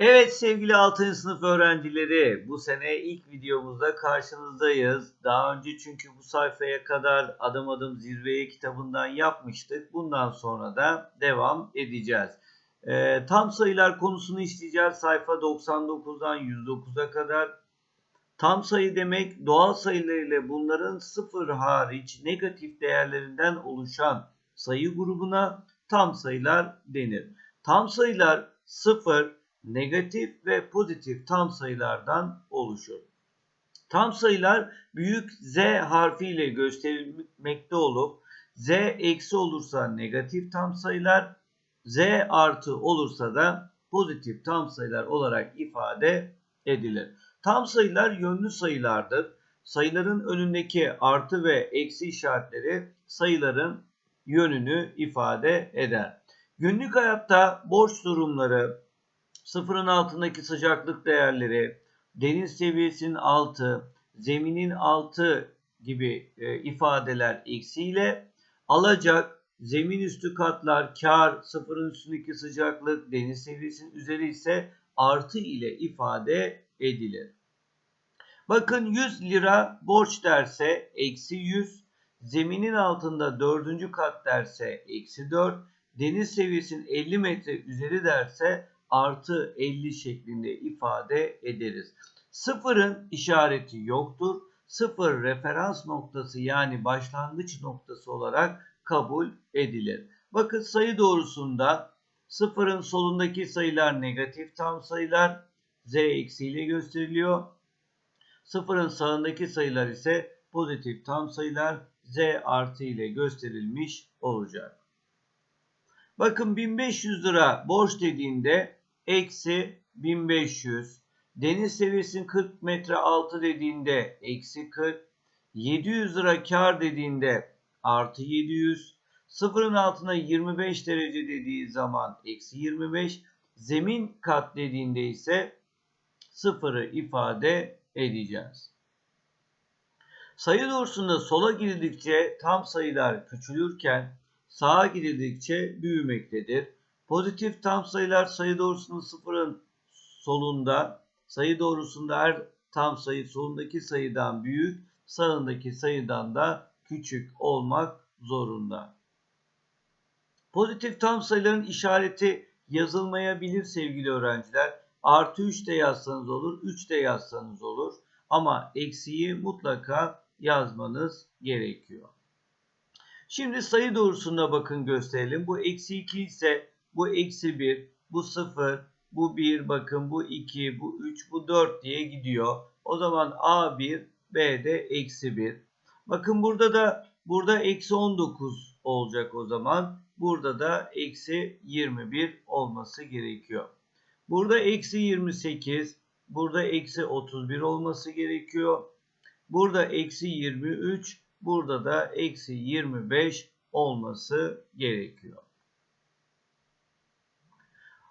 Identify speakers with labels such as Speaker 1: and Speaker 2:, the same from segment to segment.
Speaker 1: Evet sevgili 6. sınıf öğrencileri bu sene ilk videomuzda karşınızdayız. Daha önce çünkü bu sayfaya kadar adım adım zirveye kitabından yapmıştık. Bundan sonra da devam edeceğiz. Ee, tam sayılar konusunu işleyeceğiz sayfa 99'dan 109'a kadar. Tam sayı demek doğal sayılar ile bunların sıfır hariç negatif değerlerinden oluşan sayı grubuna tam sayılar denir. Tam sayılar sıfır, negatif ve pozitif tam sayılardan oluşur. Tam sayılar büyük Z harfiyle gösterilmekte olup Z eksi olursa negatif tam sayılar, Z artı olursa da pozitif tam sayılar olarak ifade edilir. Tam sayılar yönlü sayılardır. Sayıların önündeki artı ve eksi işaretleri sayıların yönünü ifade eder. Günlük hayatta borç durumları, sıfırın altındaki sıcaklık değerleri, deniz seviyesinin altı, zeminin altı gibi e, ifadeler eksiyle alacak, zemin üstü katlar, kar, sıfırın üstündeki sıcaklık, deniz seviyesinin üzeri ise artı ile ifade edilir. Bakın 100 lira borç derse eksi 100, zeminin altında dördüncü kat derse eksi 4, deniz seviyesinin 50 metre üzeri derse artı 50 şeklinde ifade ederiz. Sıfırın işareti yoktur. Sıfır referans noktası yani başlangıç noktası olarak kabul edilir. Bakın sayı doğrusunda sıfırın solundaki sayılar negatif tam sayılar z eksiğiyle gösteriliyor. Sıfırın sağındaki sayılar ise pozitif tam sayılar z artı ile gösterilmiş olacak. Bakın 1500 lira borç dediğinde eksi 1500. Deniz seviyesinin 40 metre altı dediğinde eksi 40. 700 lira kar dediğinde artı 700. Sıfırın altına 25 derece dediği zaman eksi 25. Zemin kat dediğinde ise sıfırı ifade edeceğiz. Sayı doğrusunda sola gidildikçe tam sayılar küçülürken sağa gidildikçe büyümektedir. Pozitif tam sayılar sayı doğrusunun sıfırın solunda, sayı doğrusunda her tam sayı solundaki sayıdan büyük, sağındaki sayıdan da küçük olmak zorunda. Pozitif tam sayıların işareti yazılmayabilir sevgili öğrenciler. Artı 3 de yazsanız olur, 3 de yazsanız olur. Ama eksiği mutlaka yazmanız gerekiyor. Şimdi sayı doğrusuna bakın gösterelim. Bu eksi 2 ise bu eksi 1, bu 0, bu 1, bakın bu 2, bu 3, bu 4 diye gidiyor. O zaman A1, B'de eksi 1. Bakın burada da burada eksi 19 olacak o zaman. Burada da eksi 21 olması gerekiyor. Burada eksi 28, burada eksi 31 olması gerekiyor. Burada eksi 23, burada da eksi 25 olması gerekiyor.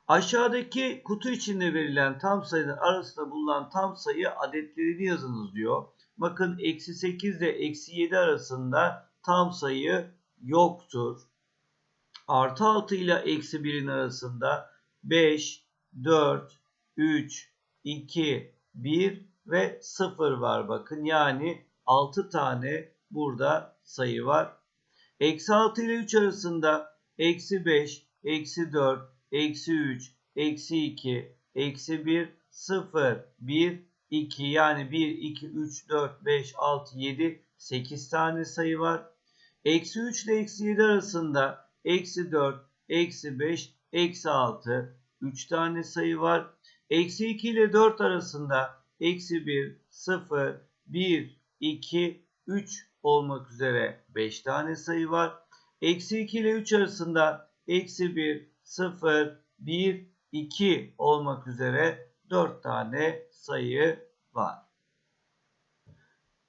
Speaker 1: Aşağıdaki kutu içinde verilen tam sayının arasında bulunan tam sayı adetlerini yazınız diyor. Bakın eksi 8 ile eksi 7 arasında tam sayı yoktur. Artı 6 ile eksi 1'in arasında 5, 4, 3, 2, 1 ve 0 var bakın. Yani 6 tane burada sayı var. Eksi 6 ile 3 arasında eksi 5, eksi 4, eksi 3, eksi 2, eksi 1, 0, 1, 2 yani 1, 2, 3, 4, 5, 6, 7, 8 tane sayı var. Eksi 3 ile eksi 7 arasında eksi 4, eksi 5, eksi 6, 3 tane sayı var. Eksi 2 ile 4 arasında eksi 1, 0, 1, 2, 3 olmak üzere 5 tane sayı var. Eksi 2 ile 3 arasında eksi 1, 0, 1, 2 olmak üzere 4 tane sayı var.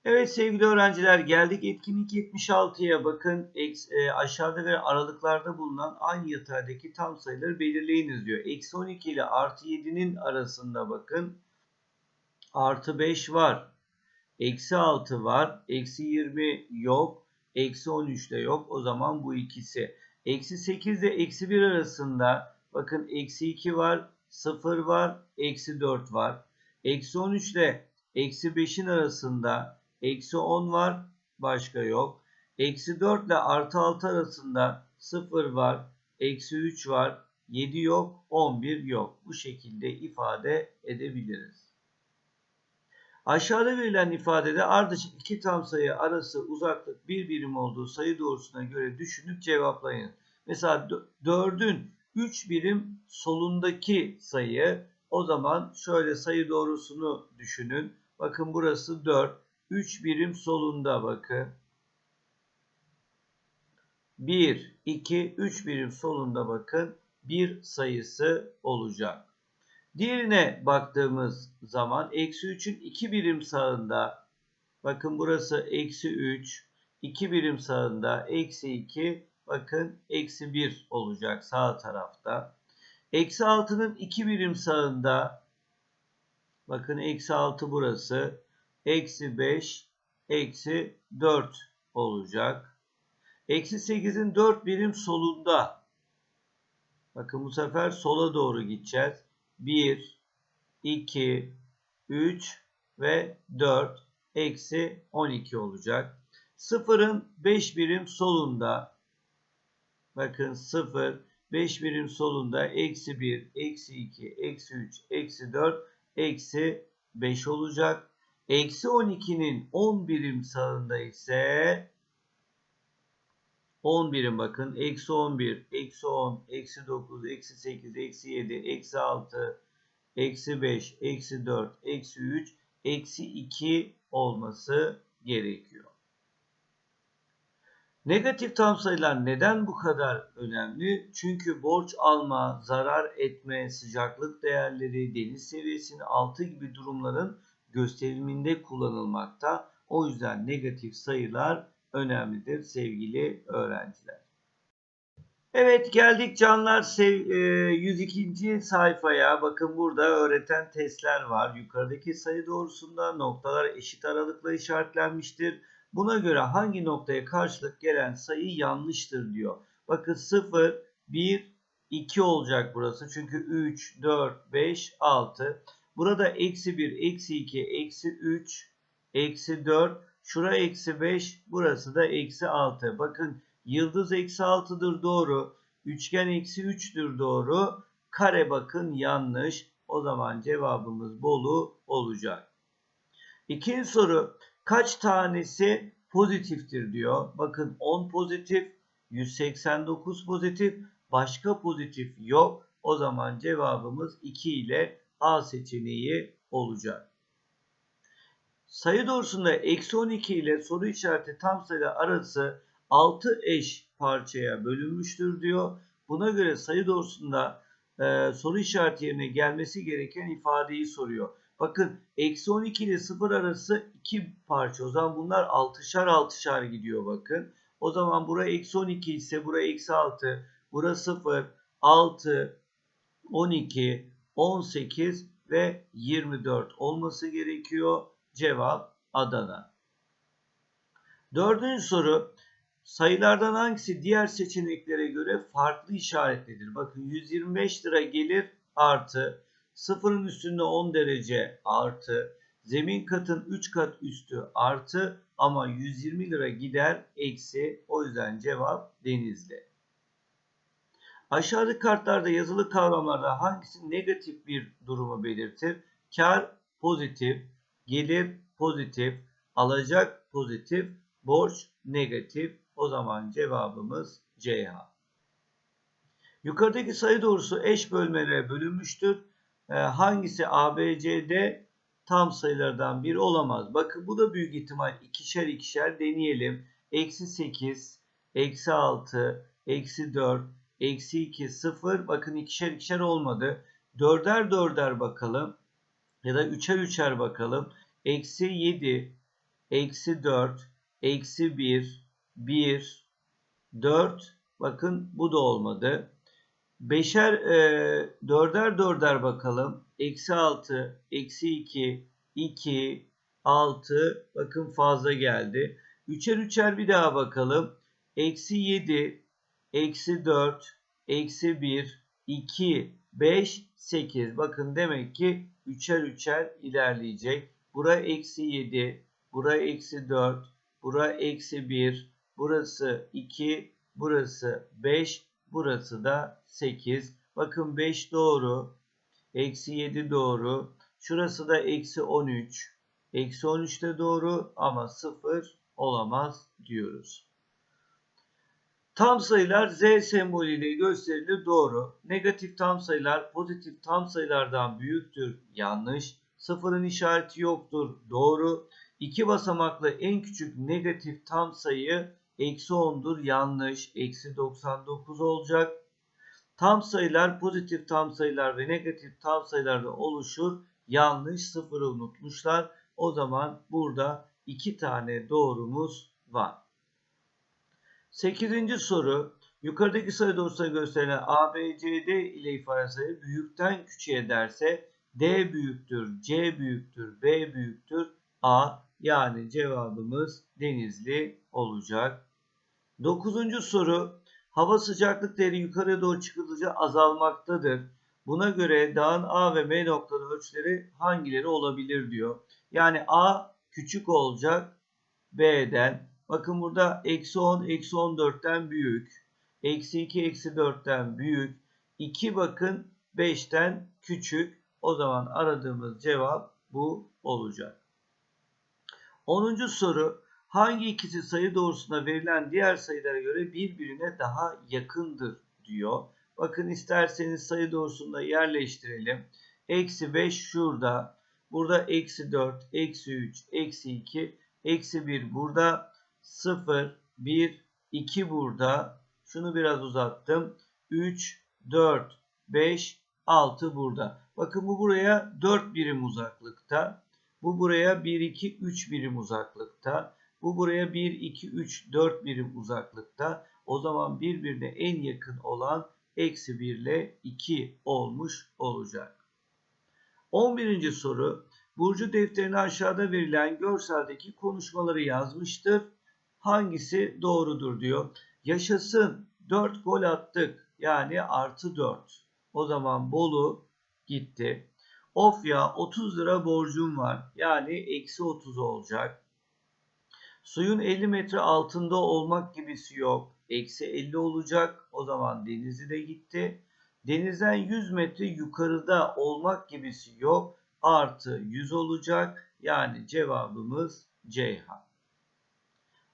Speaker 1: Evet sevgili öğrenciler geldik etkinlik 76'ya bakın e, aşağıda ve aralıklarda bulunan aynı yataydaki tam sayıları belirleyiniz diyor. Eksi 12 ile artı 7'nin arasında bakın artı 5 var. Eksi 6 var. Eksi 20 yok. Eksi 13 de yok. O zaman bu ikisi. Eksi 8 ile eksi 1 arasında bakın eksi 2 var. 0 var, eksi 4 var. Eksi 13 ile eksi 5'in arasında eksi 10 var, başka yok. Eksi 4 ile artı 6 arasında 0 var, eksi 3 var, 7 yok, 11 yok. Bu şekilde ifade edebiliriz. Aşağıda verilen ifadede ardışık iki tam sayı arası uzaklık bir birim olduğu sayı doğrusuna göre düşünüp cevaplayın. Mesela 4'ün 3 birim solundaki sayı o zaman şöyle sayı doğrusunu düşünün. Bakın burası 4. 3 birim solunda bakın. 1, 2, 3 birim solunda bakın. Bir sayısı olacak. Diğerine baktığımız zaman eksi 3'ün 2 birim sağında bakın burası eksi 3 2 birim sağında eksi 2 bakın eksi 1 olacak sağ tarafta. Eksi 6'nın 2 birim sağında bakın eksi 6 burası eksi 5 eksi 4 olacak. Eksi 8'in 4 birim solunda bakın bu sefer sola doğru gideceğiz. 1, 2, 3 ve 4 eksi 12 olacak. Sıfırın 5 birim solunda bakın 0 5 birim solunda eksi 1, eksi 2, eksi 3, eksi 4, eksi 5 olacak. Eksi 12'nin 10 birim sağında ise 10 birim bakın. Eksi 11, eksi 10, eksi 9, eksi 8, eksi 7, eksi 6, eksi 5, eksi 4, eksi 3, eksi 2 olması gerekiyor. Negatif tam sayılar neden bu kadar önemli? Çünkü borç alma, zarar etme, sıcaklık değerleri, deniz seviyesinin altı gibi durumların gösteriminde kullanılmakta. O yüzden negatif sayılar önemlidir sevgili öğrenciler. Evet geldik canlar 102. E, sayfaya. Bakın burada öğreten testler var. Yukarıdaki sayı doğrusunda noktalar eşit aralıkla işaretlenmiştir. Buna göre hangi noktaya karşılık gelen sayı yanlıştır diyor. Bakın 0, 1, 2 olacak burası. Çünkü 3, 4, 5, 6. Burada eksi 1, eksi 2, eksi 3, eksi 4. Şura eksi 5, burası da eksi 6. Bakın yıldız eksi 6'dır doğru. Üçgen eksi 3'tür doğru. Kare bakın yanlış. O zaman cevabımız Bolu olacak. İkinci soru kaç tanesi pozitiftir diyor. Bakın 10 pozitif, 189 pozitif, başka pozitif yok. O zaman cevabımız 2 ile A seçeneği olacak. Sayı doğrusunda eksi 12 ile soru işareti tam sayı arası 6 eş parçaya bölünmüştür diyor. Buna göre sayı doğrusunda e, soru işareti yerine gelmesi gereken ifadeyi soruyor. Bakın eksi 12 ile 0 arası 2 parça. O zaman bunlar 6'şar 6'şar gidiyor bakın. O zaman bura eksi 12 ise bura eksi 6. Bura 0, 6, 12, 18 ve 24 olması gerekiyor. Cevap Adana. Dördüncü soru. Sayılardan hangisi diğer seçeneklere göre farklı işaretlidir? Bakın 125 lira gelir artı sıfırın üstünde 10 derece artı zemin katın 3 kat üstü artı ama 120 lira gider eksi o yüzden cevap denizli. Aşağıdaki kartlarda yazılı kavramlarda hangisi negatif bir durumu belirtir? Kar pozitif, gelir pozitif, alacak pozitif, borç negatif. O zaman cevabımız CH. Yukarıdaki sayı doğrusu eş bölmelere bölünmüştür. Ee, hangisi ABCD tam sayılardan biri olamaz? Bakın bu da büyük ihtimal ikişer ikişer deneyelim. Eksi 8, eksi 6, eksi 4, eksi 2, 0. Bakın ikişer ikişer olmadı. Dörder dörder bakalım. Ya da üçer üçer bakalım. Eksi 7, eksi 4, eksi 1, 1, 4. Bakın bu da olmadı. Beşer, e, dörder dörder bakalım. Eksi 6, eksi 2, 2, 6. Bakın fazla geldi. Üçer üçer bir daha bakalım. Eksi 7, eksi 4, eksi 1, 2, 5, 8. Bakın demek ki üçer üçer ilerleyecek. Bura eksi 7, bura eksi 4, bura eksi 1, burası 2, burası 5, burası da 8. Bakın 5 doğru, eksi 7 doğru. Şurası da eksi 13. Eksi 13 de doğru ama 0 olamaz diyoruz. Tam sayılar Z sembolüyle gösterilir doğru. Negatif tam sayılar pozitif tam sayılardan büyüktür yanlış. Sıfırın işareti yoktur doğru. İki basamaklı en küçük negatif tam sayı eksi 10'dur yanlış. Eksi 99 olacak. Tam sayılar pozitif tam sayılar ve negatif tam sayılarda oluşur. Yanlış sıfırı unutmuşlar. O zaman burada iki tane doğrumuz var. Sekizinci soru. Yukarıdaki sayı doğrusuna gösterilen ABCD ile ifade sayı büyükten küçüğe derse D büyüktür, C büyüktür, B büyüktür, A yani cevabımız Denizli olacak. Dokuzuncu soru. Hava sıcaklık değeri yukarıya doğru çıkıldıkça azalmaktadır. Buna göre dağın A ve M noktaları ölçüleri hangileri olabilir diyor. Yani A küçük olacak B'den. Bakın burada eksi 10 eksi 14'ten büyük. Eksi 2 eksi 4'ten büyük. 2 bakın 5'ten küçük. O zaman aradığımız cevap bu olacak. 10. soru. Hangi ikisi sayı doğrusuna verilen diğer sayılara göre birbirine daha yakındır diyor. Bakın isterseniz sayı doğrusunda yerleştirelim. Eksi 5 şurada. Burada eksi 4, eksi 3, eksi 2, eksi 1 burada. 0, 1, 2 burada. Şunu biraz uzattım. 3, 4, 5, 6 burada. Bakın bu buraya 4 birim uzaklıkta. Bu buraya 1, 2, 3 birim uzaklıkta. Bu buraya 1, 2, 3, 4 birim uzaklıkta. O zaman birbirine en yakın olan eksi 1 ile 2 olmuş olacak. 11. soru. Burcu defterine aşağıda verilen görseldeki konuşmaları yazmıştır. Hangisi doğrudur diyor. Yaşasın 4 gol attık. Yani artı 4. O zaman Bolu gitti. Of ya 30 lira borcum var. Yani eksi 30 olacak. Suyun 50 metre altında olmak gibisi yok. Eksi 50 olacak. O zaman denizi de gitti. Denizden 100 metre yukarıda olmak gibisi yok. Artı 100 olacak. Yani cevabımız Ceyhan.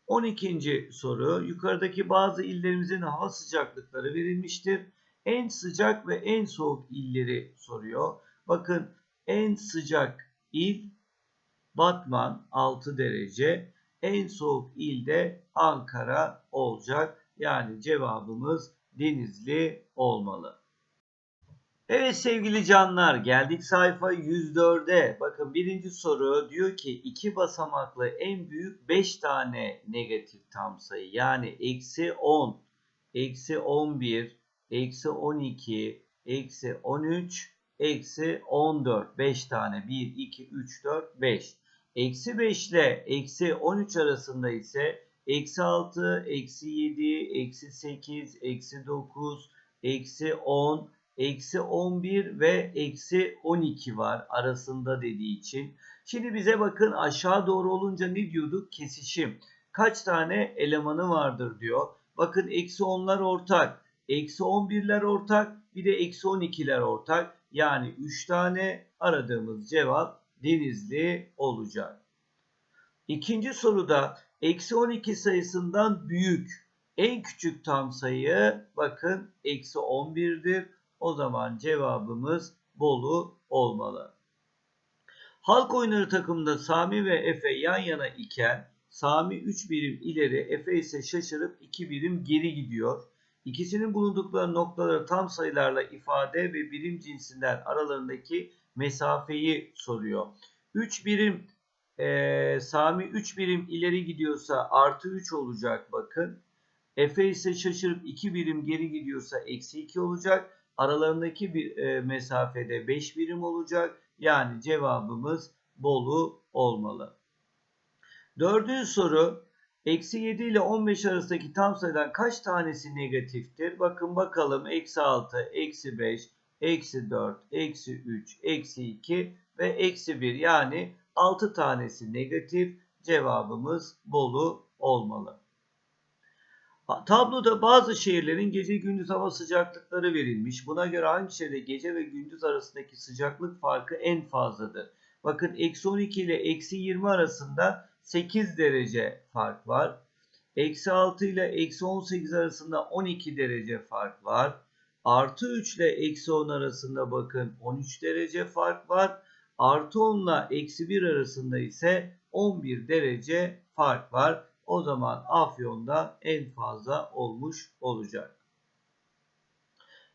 Speaker 1: 12. soru. Yukarıdaki bazı illerimizin hava sıcaklıkları verilmiştir. En sıcak ve en soğuk illeri soruyor. Bakın en sıcak il Batman 6 derece. En soğuk ilde Ankara olacak. Yani cevabımız Denizli olmalı. Evet sevgili canlar geldik sayfa 104'e. Bakın birinci soru diyor ki iki basamaklı en büyük 5 tane negatif tam sayı. Yani eksi 10, eksi 11, eksi 12, eksi 13, eksi 14. 5 tane 1, 2, 3, 4, 5. Eksi 5 ile eksi 13 arasında ise eksi 6, eksi 7, eksi 8, eksi 9, eksi 10, eksi 11 ve eksi 12 var arasında dediği için. Şimdi bize bakın aşağı doğru olunca ne diyorduk? Kesişim. Kaç tane elemanı vardır diyor. Bakın eksi 10'lar ortak. Eksi 11'ler ortak. Bir de eksi 12'ler ortak. Yani 3 tane aradığımız cevap Denizli olacak. İkinci soruda eksi 12 sayısından büyük en küçük tam sayı bakın eksi 11'dir. O zaman cevabımız Bolu olmalı. Halk oyunları takımında Sami ve Efe yan yana iken Sami 3 birim ileri Efe ise şaşırıp 2 birim geri gidiyor. İkisinin bulundukları noktaları tam sayılarla ifade ve birim cinsinden aralarındaki mesafeyi soruyor. 3 birim e, Sami 3 birim ileri gidiyorsa artı 3 olacak bakın. Efe ise şaşırıp 2 birim geri gidiyorsa eksi 2 olacak. Aralarındaki bir e, mesafede 5 birim olacak. Yani cevabımız Bolu olmalı. Dördüncü soru. Eksi 7 ile 15 arasındaki tam sayıdan kaç tanesi negatiftir? Bakın bakalım. Eksi 6, eksi 5, eksi 4, eksi 3, eksi 2 ve eksi 1 yani 6 tanesi negatif cevabımız Bolu olmalı. Tabloda bazı şehirlerin gece gündüz hava sıcaklıkları verilmiş. Buna göre hangi şehirde gece ve gündüz arasındaki sıcaklık farkı en fazladır? Bakın eksi 12 ile eksi 20 arasında 8 derece fark var. Eksi 6 ile eksi 18 arasında 12 derece fark var. Artı 3 ile eksi 10 arasında bakın 13 derece fark var. Artı 10 ile eksi 1 arasında ise 11 derece fark var. O zaman Afyon'da en fazla olmuş olacak.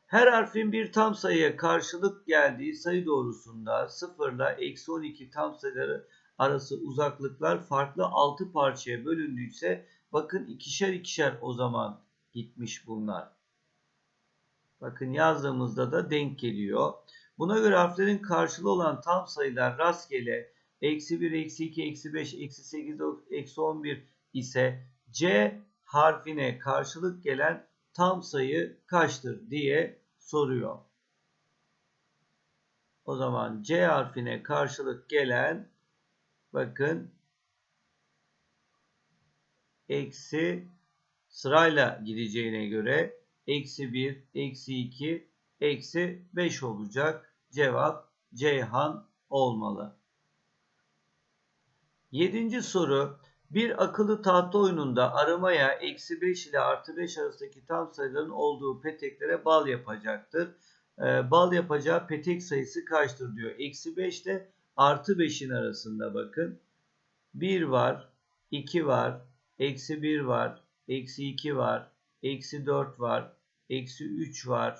Speaker 1: Her harfin bir tam sayıya karşılık geldiği sayı doğrusunda 0 ile eksi 12 tam sayıları arası uzaklıklar farklı 6 parçaya bölündüyse bakın ikişer ikişer o zaman gitmiş bunlar. Bakın yazdığımızda da denk geliyor. Buna göre harflerin karşılığı olan tam sayılar rastgele eksi 1, eksi 2, eksi 5, eksi 8, eksi 11 ise C harfine karşılık gelen tam sayı kaçtır diye soruyor. O zaman C harfine karşılık gelen bakın eksi sırayla gideceğine göre eksi 1, eksi 2, eksi 5 olacak. Cevap Ceyhan olmalı. Yedinci soru. Bir akıllı tahta oyununda aramaya eksi 5 ile artı 5 arasındaki tam sayıların olduğu peteklere bal yapacaktır. Ee, bal yapacağı petek sayısı kaçtır diyor. Eksi 5 ile artı 5'in arasında bakın. 1 var, 2 var, eksi 1 var, eksi 2 var, eksi 4 var, eksi 3 var,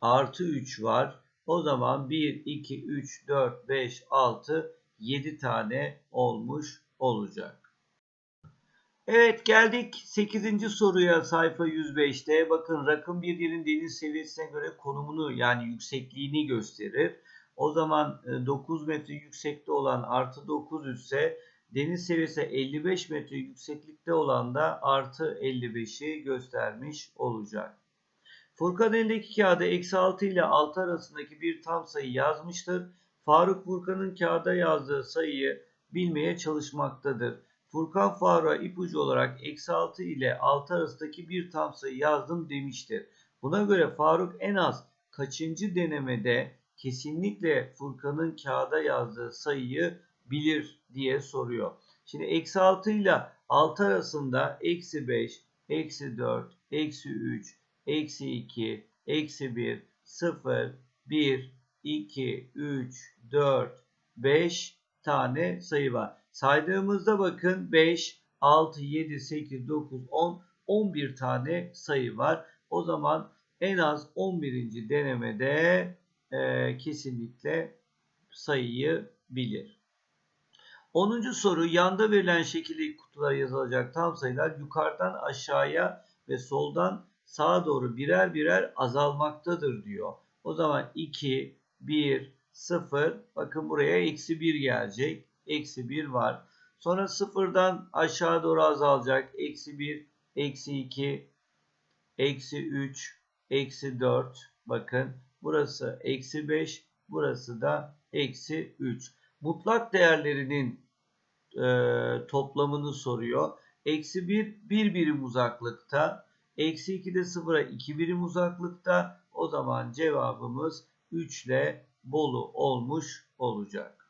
Speaker 1: artı 3 var. O zaman 1, 2, 3, 4, 5, 6, 7 tane olmuş olacak. Evet geldik 8. soruya sayfa 105'te. Bakın rakım bir yerin deniz seviyesine göre konumunu yani yüksekliğini gösterir. O zaman 9 e, metre yüksekte olan artı 9 ise deniz seviyesi 55 metre yükseklikte olan da artı 55'i göstermiş olacak. Furkan elindeki kağıda eksi 6 ile 6 arasındaki bir tam sayı yazmıştır. Faruk Furkan'ın kağıda yazdığı sayıyı bilmeye çalışmaktadır. Furkan Faruk'a ipucu olarak eksi 6 ile 6 arasındaki bir tam sayı yazdım demiştir. Buna göre Faruk en az kaçıncı denemede kesinlikle Furkan'ın kağıda yazdığı sayıyı bilir diye soruyor. Şimdi eksi 6 ile 6 arasında eksi 5, eksi 4, eksi 3, eksi 2, eksi 1, 0, 1, 2, 3, 4, 5 tane sayı var. Saydığımızda bakın 5, 6, 7, 8, 9, 10, 11 tane sayı var. O zaman en az 11. denemede e, kesinlikle sayıyı bilir. 10. soru yanda verilen şekilde kutulara yazılacak tam sayılar yukarıdan aşağıya ve soldan sağa doğru birer birer azalmaktadır diyor. O zaman 2, 1, 0 bakın buraya eksi 1 gelecek. Eksi 1 var. Sonra sıfırdan aşağı doğru azalacak. Eksi 1, eksi 2, eksi 3, eksi 4. Bakın burası eksi 5, burası da eksi 3. Mutlak değerlerinin e, toplamını soruyor. Eksi 1, 1 birim uzaklıkta. Eksi 2 de 0'a 2 birim uzaklıkta. O zaman cevabımız 3 ile Bolu olmuş olacak.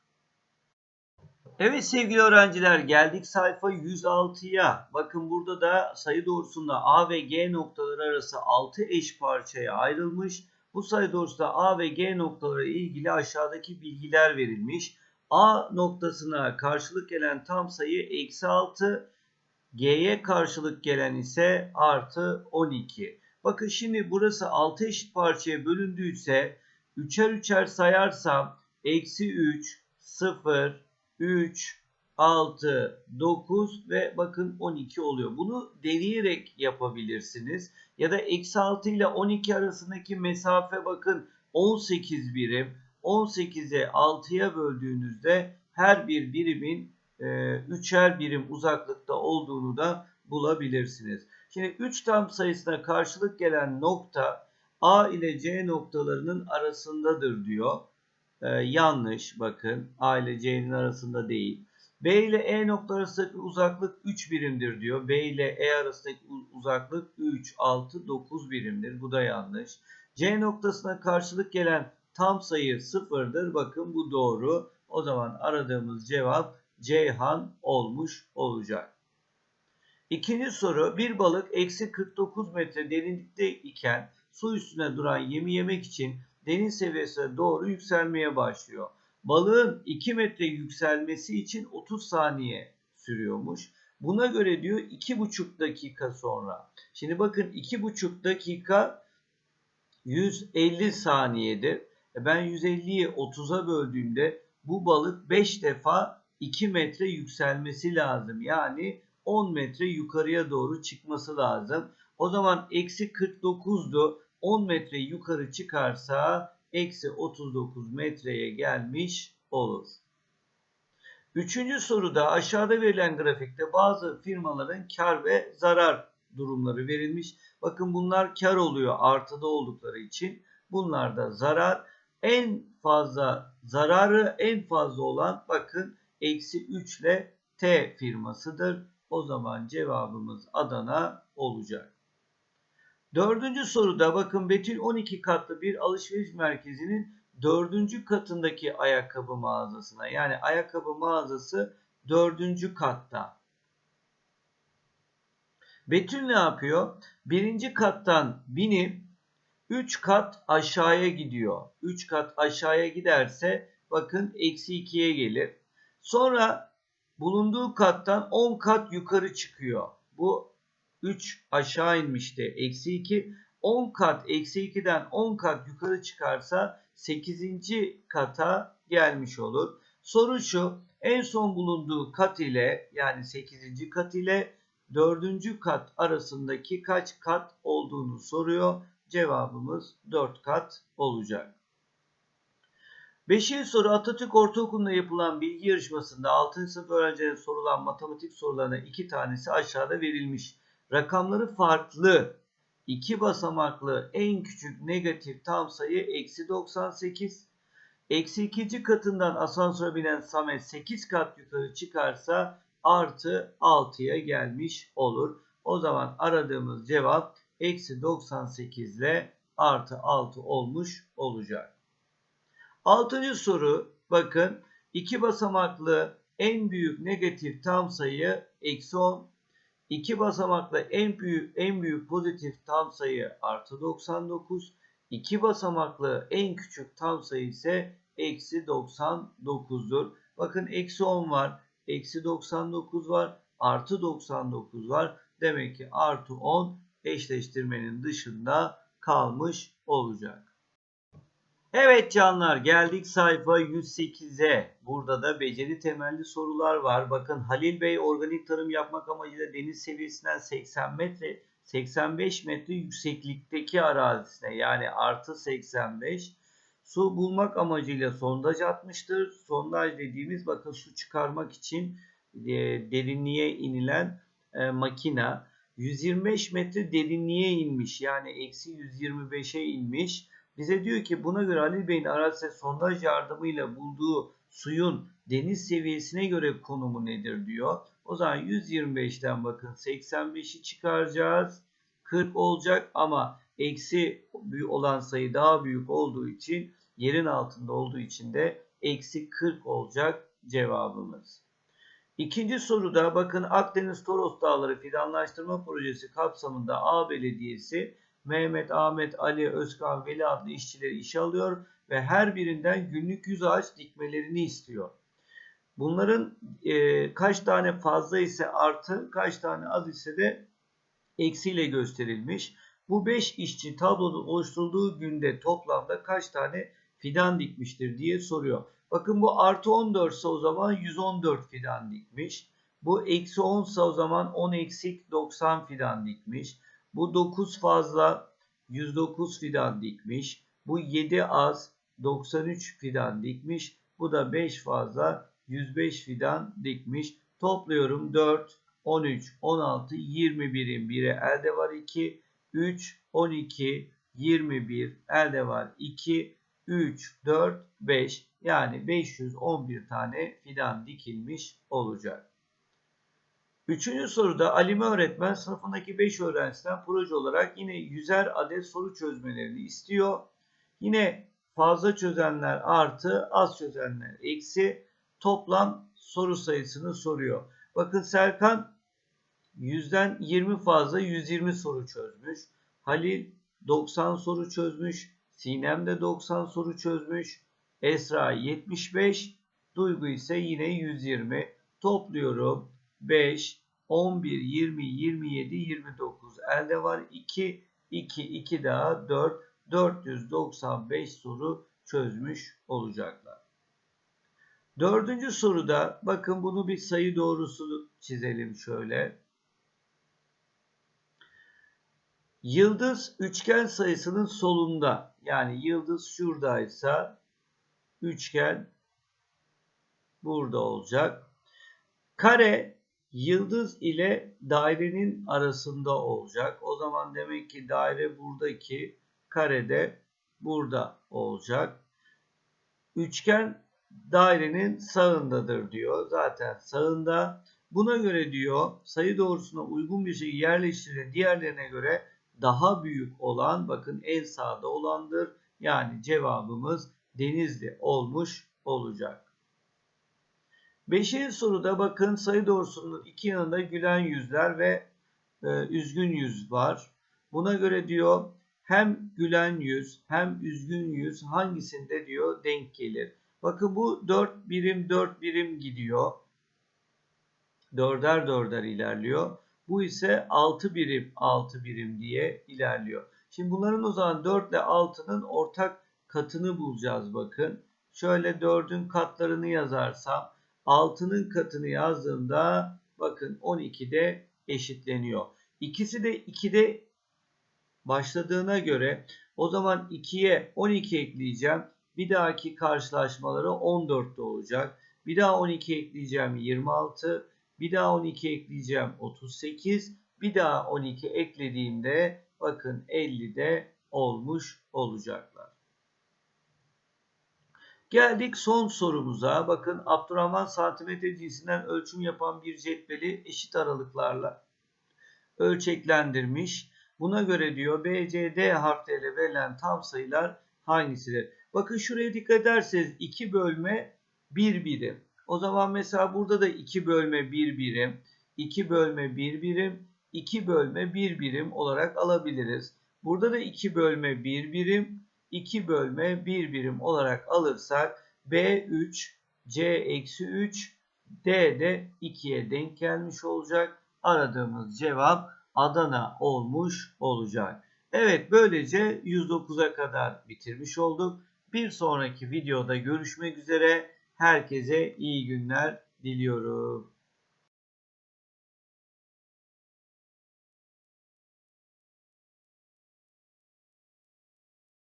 Speaker 1: Evet sevgili öğrenciler geldik sayfa 106'ya. Bakın burada da sayı doğrusunda A ve G noktaları arası 6 eş parçaya ayrılmış. Bu sayı doğrusunda A ve G noktaları ilgili aşağıdaki bilgiler verilmiş. A noktasına karşılık gelen tam sayı eksi 6. G'ye karşılık gelen ise artı 12. Bakın şimdi burası 6 eşit parçaya bölündüyse üçer üçer sayarsam eksi 3, 0, 3, 6, 9 ve bakın 12 oluyor. Bunu deneyerek yapabilirsiniz. Ya da eksi 6 ile 12 arasındaki mesafe bakın 18 birim. 18'e 6'ya böldüğünüzde her bir birimin e, üçer birim uzaklıkta olduğunu da bulabilirsiniz. Şimdi 3 tam sayısına karşılık gelen nokta A ile C noktalarının arasındadır diyor. Ee, yanlış bakın. A ile C'nin arasında değil. B ile E nokta arasındaki uzaklık 3 birimdir diyor. B ile E arasındaki uzaklık 3, 6, 9 birimdir. Bu da yanlış. C noktasına karşılık gelen tam sayı sıfırdır. Bakın bu doğru. O zaman aradığımız cevap Ceyhan olmuş olacak. İkinci soru bir balık eksi 49 metre derinlikte iken su üstüne duran yemi yemek için deniz seviyesine doğru yükselmeye başlıyor. Balığın 2 metre yükselmesi için 30 saniye sürüyormuş. Buna göre diyor 2,5 dakika sonra. Şimdi bakın 2,5 dakika 150 saniyedir. E ben 150'yi 30'a böldüğümde bu balık 5 defa 2 metre yükselmesi lazım. Yani 10 metre yukarıya doğru çıkması lazım. O zaman eksi 49'du. 10 metre yukarı çıkarsa eksi 39 metreye gelmiş olur. Üçüncü soruda aşağıda verilen grafikte bazı firmaların kar ve zarar durumları verilmiş. Bakın bunlar kar oluyor artıda oldukları için. Bunlar da zarar. En fazla zararı en fazla olan bakın eksi 3 ile T firmasıdır. O zaman cevabımız Adana olacak. Dördüncü soruda bakın Betül 12 katlı bir alışveriş merkezinin dördüncü katındaki ayakkabı mağazasına yani ayakkabı mağazası dördüncü katta. Betül ne yapıyor? Birinci kattan binip 3 kat aşağıya gidiyor. 3 kat aşağıya giderse bakın eksi 2'ye gelir. Sonra bulunduğu kattan 10 kat yukarı çıkıyor. Bu 3 aşağı inmişti. Eksi 2. 10 kat eksi 2'den 10 kat yukarı çıkarsa 8. kata gelmiş olur. Soru şu. En son bulunduğu kat ile yani 8. kat ile 4. kat arasındaki kaç kat olduğunu soruyor. Cevabımız 4 kat olacak. Beşinci soru Atatürk Ortaokulu'nda yapılan bilgi yarışmasında 6. sınıf öğrencilerine sorulan matematik sorularına iki tanesi aşağıda verilmiş. Rakamları farklı. iki basamaklı en küçük negatif tam sayı eksi 98. Eksi ikinci katından asansöre binen Samet 8 kat yukarı çıkarsa artı 6'ya gelmiş olur. O zaman aradığımız cevap eksi 98 ile artı 6 olmuş olacak. Altıncı soru bakın iki basamaklı en büyük negatif tam sayı eksi 10. İki basamaklı en büyük en büyük pozitif tam sayı artı 99. İki basamaklı en küçük tam sayı ise eksi 99'dur. Bakın eksi 10 var, eksi 99 var, artı 99 var. Demek ki artı 10 eşleştirmenin dışında kalmış olacak. Evet canlar geldik sayfa 108'e. Burada da beceri temelli sorular var. Bakın Halil Bey organik tarım yapmak amacıyla deniz seviyesinden 80 metre 85 metre yükseklikteki arazisine yani artı 85 su bulmak amacıyla sondaj atmıştır. Sondaj dediğimiz bakın su çıkarmak için e, derinliğe inilen e, makina. 125 metre derinliğe inmiş yani eksi 125'e inmiş. Bize diyor ki buna göre Halil Bey'in arazide sondaj yardımıyla bulduğu suyun deniz seviyesine göre konumu nedir diyor. O zaman 125'ten bakın 85'i çıkaracağız. 40 olacak ama eksi olan sayı daha büyük olduğu için yerin altında olduğu için de eksi 40 olacak cevabımız. İkinci soruda bakın Akdeniz Toros Dağları Fidanlaştırma Projesi kapsamında A Belediyesi Mehmet, Ahmet, Ali, Özkan, Veli adlı işçileri işe alıyor ve her birinden günlük 100 ağaç dikmelerini istiyor. Bunların e, kaç tane fazla ise artı, kaç tane az ise de eksiyle gösterilmiş. Bu 5 işçi tablonun oluşturulduğu günde toplamda kaç tane fidan dikmiştir diye soruyor. Bakın bu artı 14 ise o zaman 114 fidan dikmiş. Bu eksi 10 ise o zaman 10 eksik 90 fidan dikmiş. Bu 9 fazla 109 fidan dikmiş. Bu 7 az 93 fidan dikmiş. Bu da 5 fazla 105 fidan dikmiş. Topluyorum 4, 13, 16, 21'in biri elde var 2, 3, 12, 21, elde var 2, 3, 4, 5 yani 511 tane fidan dikilmiş olacak. Üçüncü soruda Alime öğretmen sınıfındaki 5 öğrencisinden proje olarak yine 100'er adet soru çözmelerini istiyor. Yine fazla çözenler artı az çözenler eksi toplam soru sayısını soruyor. Bakın Serkan 100'den 20 fazla 120 soru çözmüş. Halil 90 soru çözmüş. Sinem de 90 soru çözmüş. Esra 75. Duygu ise yine 120. Topluyorum. 5, 11, 20, 27, 29. Elde var 2, 2, 2 daha 4. 495 soru çözmüş olacaklar. Dördüncü soruda bakın bunu bir sayı doğrusu çizelim şöyle. Yıldız üçgen sayısının solunda yani yıldız şuradaysa üçgen burada olacak. Kare yıldız ile dairenin arasında olacak. O zaman demek ki daire buradaki kare de burada olacak. Üçgen dairenin sağındadır diyor. Zaten sağında. Buna göre diyor sayı doğrusuna uygun bir şey yerleştiren diğerlerine göre daha büyük olan bakın en sağda olandır. Yani cevabımız Denizli olmuş olacak. Beşinci soruda bakın sayı doğrusunun iki yanında gülen yüzler ve e, üzgün yüz var. Buna göre diyor hem gülen yüz hem üzgün yüz hangisinde diyor denk gelir. Bakın bu 4 birim 4 birim gidiyor. Dörder dörder ilerliyor. Bu ise 6 birim 6 birim diye ilerliyor. Şimdi bunların o zaman 4 ile 6'nın ortak katını bulacağız bakın. Şöyle 4'ün katlarını yazarsam 6'nın katını yazdığımda bakın 12'de eşitleniyor. İkisi de 2'de başladığına göre o zaman 2'ye 12 ekleyeceğim. Bir dahaki karşılaşmaları 14'te olacak. Bir daha 12 ekleyeceğim 26. Bir daha 12 ekleyeceğim 38. Bir daha 12 eklediğimde bakın 50'de olmuş olacaklar. Geldik son sorumuza. Bakın Abdurrahman santimetre cinsinden ölçüm yapan bir cetveli eşit aralıklarla ölçeklendirmiş. Buna göre diyor BCD harfleriyle verilen tam sayılar hangisidir? Bakın şuraya dikkat ederseniz 2 bölme 1 birim. O zaman mesela burada da 2 bölme 1 birim, 2 bölme 1 birim, 2 bölme 1 birim olarak alabiliriz. Burada da 2 bölme 1 birim, 2 bölme 1 birim olarak alırsak B3, C-3, D de 2'ye denk gelmiş olacak. Aradığımız cevap Adana olmuş olacak. Evet böylece 109'a kadar bitirmiş olduk. Bir sonraki videoda görüşmek üzere. Herkese iyi günler diliyorum.